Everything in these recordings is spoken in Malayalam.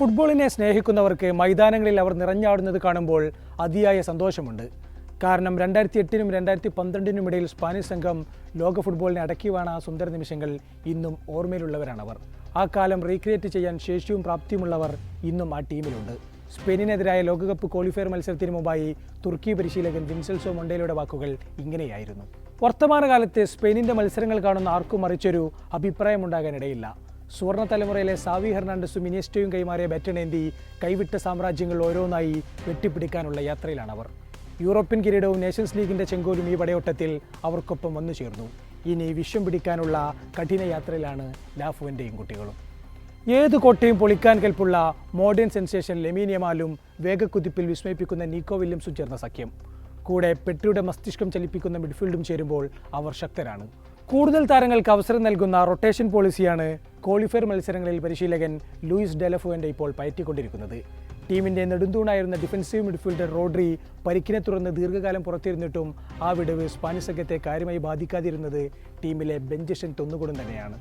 ഫുട്ബോളിനെ സ്നേഹിക്കുന്നവർക്ക് മൈതാനങ്ങളിൽ അവർ നിറഞ്ഞാടുന്നത് കാണുമ്പോൾ അതിയായ സന്തോഷമുണ്ട്. കാരണം രണ്ടായിരത്തി എട്ടിനും രണ്ടായിരത്തി പന്ത്രണ്ടിനും ഇടയിൽ സ്പാനിഷ് സംഘം ലോക ഫുട്ബോളിനെ അടക്കി വീണ ആ സുന്ദര നിമിഷങ്ങൾ ഇന്നും ഓർമ്മയിലുള്ളവരാണവർ. ആ കാലം റീക്രിയേറ്റ് ചെയ്യാൻ ശേഷിയും പ്രാപ്തിയുമുള്ളവർ ഇന്നും ആ ടീമിലുണ്ട്. സ്പെയിനിനെതിരായ ലോകകപ്പ് ക്വാളിഫയർ മത്സരത്തിന് മുമ്പായി തുർക്കി പരിശീലകൻ വിൻസെൽസോ മൊണ്ടേലയുടെ വാക്കുകൾ ഇങ്ങനെയായിരുന്നു. വർത്തമാനകാലത്ത് സ്പെയിനിന്റെ മത്സരങ്ങൾ കാണുന്ന ആർക്കും മറിച്ചൊരു അഭിപ്രായമുണ്ടാകാനിടയില്ല. സുവർണ തലമുറയിലെ സാവി ഹെർണാണ്ടസും മിനിസ്റ്റയും കൈമാറിയ ബാറ്റണേന്തി കൈവിട്ട സാമ്രാജ്യങ്ങൾ ഓരോന്നായി വെട്ടിപ്പിടിക്കാനുള്ള അവർ യൂറോപ്യൻ കിരീടവും നേഷൻസ് ലീഗിന്റെ ചെങ്കോലും ഈ പടയോട്ടത്തിൽ അവർക്കൊപ്പം വന്നു ചേർന്നു. ഇനി വിഷം പിടിക്കാനുള്ള കഠിന യാത്രയിലാണ് ലാഫുവിന്റെയും കുട്ടികളും. ഏത് കോട്ടയും പൊളിക്കാൻ കെൽപ്പുള്ള മോഡേൺ സെൻസേഷൻ ലെമീനിയമാലും വേഗക്കുതിപ്പിൽ വിസ്മയിപ്പിക്കുന്ന നീക്കോ വില്യംസും ചേർന്ന സഖ്യം. കൂടെ പെട്രിയുടെ മസ്തിഷ്കം ചലിപ്പിക്കുന്ന മിഡ്ഫീൽഡും ചേരുമ്പോൾ അവർ ശക്തരാണ്. കൂടുതൽ താരങ്ങൾക്ക് അവസരം നൽകുന്ന റൊട്ടേഷൻ പോളിസിയാണ് ക്വാളിഫയർ മത്സരങ്ങളിൽ പരിശീലകൻ ലൂയിസ് ഡെലഫുവന്റെ ഇപ്പോൾ പയറ്റിക്കൊണ്ടിരിക്കുന്നത്. ടീമിന്റെ നെടുന്തൂണായിരുന്ന ഡിഫൻസീവ് മിഡ്ഫീൽഡർ റോഡ്രി പരിക്കിനെ തുടർന്ന് ദീർഘകാലം പുറത്തിരുന്നിട്ടും ആ വിടവ് സ്പാനിഷ് സംഘത്തെ കാര്യമായി ബാധിക്കാതിരുന്നത് ടീമിലെ ബെഞ്ചഷൻ തൊന്നുകൂടും തന്നെയാണ്.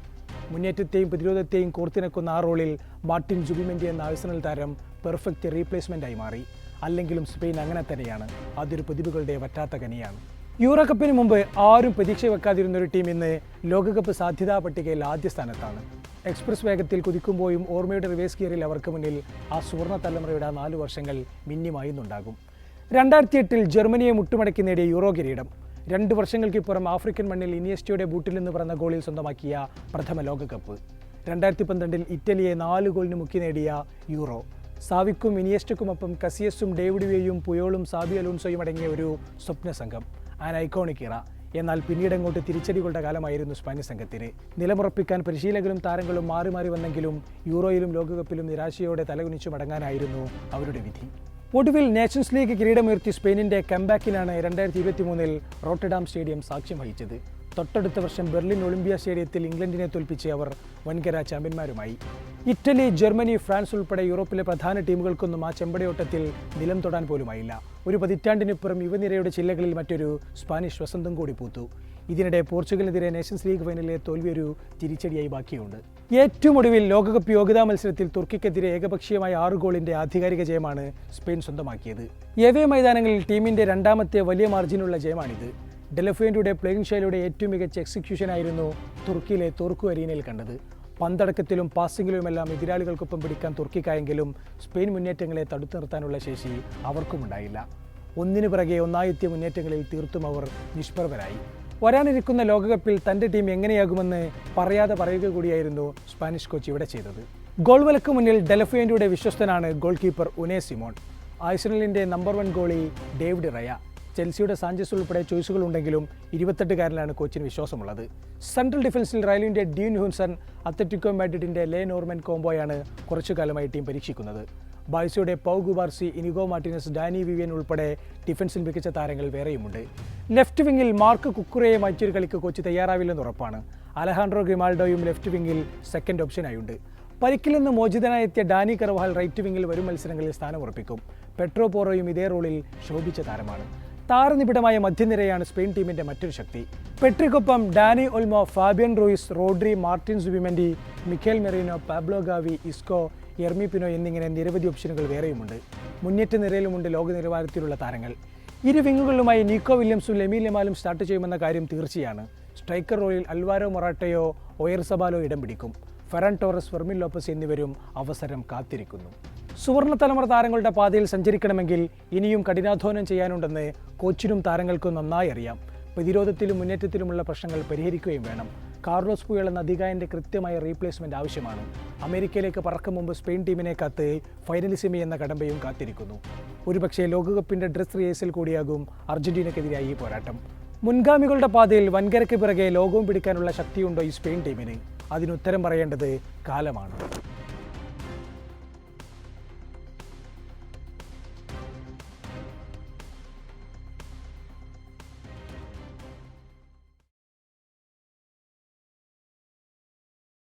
മുന്നേറ്റത്തെയും പ്രതിരോധത്തെയും കോർത്തിണക്കുന്ന ആ റോളിൽ മാർട്ടിൻ ജുബിമെന്റി എന്ന ആഴ്സണൽ താരം പെർഫെക്റ്റ് റീപ്ലേസ്മെന്റായി മാറി. അല്ലെങ്കിലും സ്പെയിൻ അങ്ങനെ തന്നെയാണ്. അതൊരു പ്രതിഭകളുടെ വറ്റാത്ത കനിയാണ്. യൂറോ കപ്പിന് മുമ്പ് ആരും പ്രതീക്ഷ വെക്കാതിരുന്ന ഒരു ടീം ഇന്ന് ലോകകപ്പ് സാധ്യതാ പട്ടികയിൽ ആദ്യ സ്ഥാനത്താണ്. എക്സ്പ്രസ് വേഗത്തിൽ കുതിക്കുമ്പോഴും ഓർമ്മയുടെ റിവേഴ്സ് ഗിയറിൽ അവർക്ക് മുന്നിൽ ആ സുവർണ തലമുറയുടെ നാല് വർഷങ്ങൾ മിന്നിമായുന്നുണ്ടാകും. രണ്ടായിരത്തി എട്ടിൽ ജർമ്മനിയെ മുട്ടുമടക്കി നേടിയ യൂറോ കിരീടം. രണ്ട് വർഷങ്ങൾക്കിപ്പുറം ആഫ്രിക്കൻ മണ്ണിൽ ഇനിയസ്റ്റിയുടെ ബൂട്ടിൽ നിന്ന് പറഞ്ഞ ഗോളിൽ സ്വന്തമാക്കിയ പ്രഥമ ലോകകപ്പ്. രണ്ടായിരത്തി പന്ത്രണ്ടിൽ ഇറ്റലിയെ നാല് ഗോളിന് മുക്കി നേടിയ യൂറോ. സാവിക്കും ഇനിയസ്റ്റക്കുമൊപ്പം കസിയസും ഡേവിഡ് വേയും പുയോളും സാബി അലോൺസോയും അടങ്ങിയ ഒരു സ്വപ്ന സംഘം ആൻ ഐക്കോണിക് ഇറ. എന്നാൽ പിന്നീട് അങ്ങോട്ട് തിരിച്ചടികളുടെ കാലമായിരുന്നു സ്പാനിഷ് സംഘത്തിന്. നിലമുറപ്പിക്കാൻ പരിശീലകരും താരങ്ങളും മാറി മാറി വന്നെങ്കിലും യൂറോയിലും ലോകകപ്പിലും നിരാശയോടെ തലകുനിച്ചു മടങ്ങാനായിരുന്നു അവരുടെ വിധി. ഒടുവിൽ നേഷൻസ് ലീഗ് കിരീടമുയർത്തി സ്പെയിനിന്റെ കംബാക്കിനാണ് രണ്ടായിരത്തി ഇരുപത്തി മൂന്നിൽ റോട്ടഡാം സ്റ്റേഡിയം സാക്ഷ്യം വഹിച്ചത്. തൊട്ടടുത്ത വർഷം ബെർലിൻ ഒളിമ്പിയ സ്റ്റേഡിയത്തിൽ ഇംഗ്ലണ്ടിനെ തോൽപ്പിച്ച് അവർ വൻകര ചാമ്പ്യന്മാരുമായി. ഇറ്റലി ജർമ്മനി ഫ്രാൻസ് ഉൾപ്പെടെ യൂറോപ്പിലെ പ്രധാന ടീമുകൾക്കൊന്നും ആ ചെമ്പടയോട്ടത്തിൽ നിലം തൊടാൻ പോലുമായില്ല. ഒരു പതിറ്റാണ്ടിനിപ്പുറം യുവനിരയുടെ ചില്ലകളിൽ മറ്റൊരു സ്പാനിഷ് വസന്തം കൂടി പൂത്തു. ഇതിനിടെ പോർച്ചുഗലിനെതിരെ നേഷൻസ് ലീഗ് ഫൈനലിലെ ഒരു തിരിച്ചടിയായി ബാക്കിയുണ്ട്. ഏറ്റവും ഒടുവിൽ ലോകകപ്പ് യോഗ്യതാ മത്സരത്തിൽ തുർക്കിക്കെതിരെ ഏകപക്ഷീയമായ ആറ് ഗോളിന്റെ ആധികാരിക ജയമാണ് സ്പെയിൻ സ്വന്തമാക്കിയത്. എവേ മൈതാനങ്ങളിൽ ടീമിന്റെ രണ്ടാമത്തെ വലിയ മാർജിനുള്ള ജയമാണിത്. ഡെലഫുവിന്റെ പ്ലേയിങ് ശൈലിയുടെ ഏറ്റവും മികച്ച എക്സിക്യൂഷൻ ആയിരുന്നു തുർക്കിയിലെ തുർക്കു അരീനയിൽ കണ്ടത്. പന്തടക്കത്തിലും പാസിംഗിലുമെല്ലാം എതിരാളികൾക്കൊപ്പം പിടിക്കാൻ തുർക്കിക്കായെങ്കിലും സ്പെയിൻ മുന്നേറ്റങ്ങളെ തടുത്തു നിർത്താനുള്ള ശേഷി അവർക്കുമുണ്ടായില്ല. ഒന്നിനു പിറകെ ഒന്നായെത്തിയ മുന്നേറ്റങ്ങളിൽ തീർത്തും അവർ നിഷ്പ്രഭരായി. വരാനിരിക്കുന്ന ലോകകപ്പിൽ തന്റെ ടീം എങ്ങനെയാകുമെന്ന് പറയാതെ പറയുക കൂടിയായിരുന്നു സ്പാനിഷ് കോച്ച് ഇവിടെ ചെയ്തത്. ഗോൾ വലക്ക് മുന്നിൽ ഡെലഫുവിന്റെ വിശ്വസ്തനാണ് goal keeper Unai Simon. ആഴ്സണലിന്റെ number one goalie David Raya. ചെൽസിയുടെ സാഞ്ചസ് ഉൾപ്പെടെ ചോയ്സുകൾ ഉണ്ടെങ്കിലും ഇരുപത്തെട്ടുകാരനാണ് കോച്ചിന് വിശ്വാസമുള്ളത്. സെൻട്രൽ ഡിഫൻസിൽ റയലിന്റെ ഡീൻ ഹുൻസൺ അത്ലറ്റിക്കോ മാഡ്രിഡിന്റെ ലേ നോർമൻ കോംബോയാണ് കുറച്ചു കാലമായി ടീം പരീക്ഷിക്കുന്നത്. ബാഴ്സയുടെ Pau Cubarsi Inigo Martinez Dani Vivian ഉൾപ്പെടെ ഡിഫൻസിൽ മികച്ച താരങ്ങൾ വേറെയുമുണ്ട്. ലെഫ്റ്റ് വിങ്ങിൽ മാർക്ക് കുക്കുറയെ മറ്റൊരു കളിക്ക് കോച്ച് തയ്യാറാവില്ലെന്ന് ഉറപ്പാണ്. അലഹാൻഡ്രോ ഗ്രിമാൾഡോയും ലെഫ്റ്റ് വിങ്ങിൽ സെക്കൻഡ് ഓപ്ഷനായുണ്ട്. പരിക്കിൽ നിന്ന് മോചിതനായെത്തിയ ഡാനി കർവാൽ റൈറ്റ് വിങ്ങിൽ വരും മത്സരങ്ങളിൽ സ്ഥാനം ഉറപ്പിക്കും പെട്രോ പോറോയും ഇതേ റോളിൽ ശോഭിച്ച താരമാണ്. താരനിബിഡമായ മധ്യനിരയാണ് സ്പെയിൻ ടീമിന്റെ മറ്റൊരു ശക്തി. പെട്രിക്കൊപ്പം Dani Olmo Fabian Ruiz Rodri Martin Zubimendi Mikel Merino Pablo Gavi Isco Yeremy Pino എന്നിങ്ങനെ നിരവധി ഓപ്ഷനുകൾ വേറെയുമുണ്ട്. മുന്നേറ്റ നിരയിലുമുണ്ട് ലോക നിലവാരത്തിലുള്ള താരങ്ങൾ. ഇരു വിങ്ങുകളിലുമായി നീക്കോ വില്യംസും ലെമി ലെമാലും സ്റ്റാർട്ട് ചെയ്യുമെന്ന കാര്യം തീർച്ചയാണ്. സ്ട്രൈക്കർ റോളിൽ അൽവാരോ മൊറാട്ടയോ ഒയർ സബാലോ ഇടം പിടിക്കും. ഫെറൻ ടോറസ് ഫെർമിൻ ലോപ്പസ് എന്നിവരും അവസരം കാത്തിരിക്കുന്നു. സുവർണ തലമുറ താരങ്ങളുടെ പാതയിൽ സഞ്ചരിക്കണമെങ്കിൽ ഇനിയും കഠിനാധ്വാനം ചെയ്യാനുണ്ടെന്ന് കോച്ചിനും താരങ്ങൾക്കും നന്നായി അറിയാം. പ്രതിരോധത്തിലും മുന്നേറ്റത്തിലുമുള്ള പ്രശ്നങ്ങൾ പരിഹരിക്കുകയും വേണം. കാർലോസ് പുയൽ എന്ന അധികായന്റെ കൃത്യമായ റീപ്ലേസ്മെന്റ് ആവശ്യമാണ്. അമേരിക്കയിലേക്ക് പറക്കും മുമ്പ് സ്പെയിൻ ടീമിനെ കാത്ത് ഫൈനലിസിമി എന്ന കടമ്പയും കാത്തിരിക്കുന്നു. ഒരുപക്ഷേ ലോകകപ്പിന്റെ ഡ്രസ് റിയേഴ്സിൽ കൂടിയാകും അർജന്റീനക്കെതിരായി ഈ പോരാട്ടം. മുൻഗാമികളുടെ പാതയിൽ വൻകരയ്ക്ക് പിറകെ ലോകവും പിടിക്കാനുള്ള ശക്തിയുണ്ടോ ഈ സ്പെയിൻ ടീമിന്? അതിനുത്തരം പറയേണ്ടത് കാലമാണ്.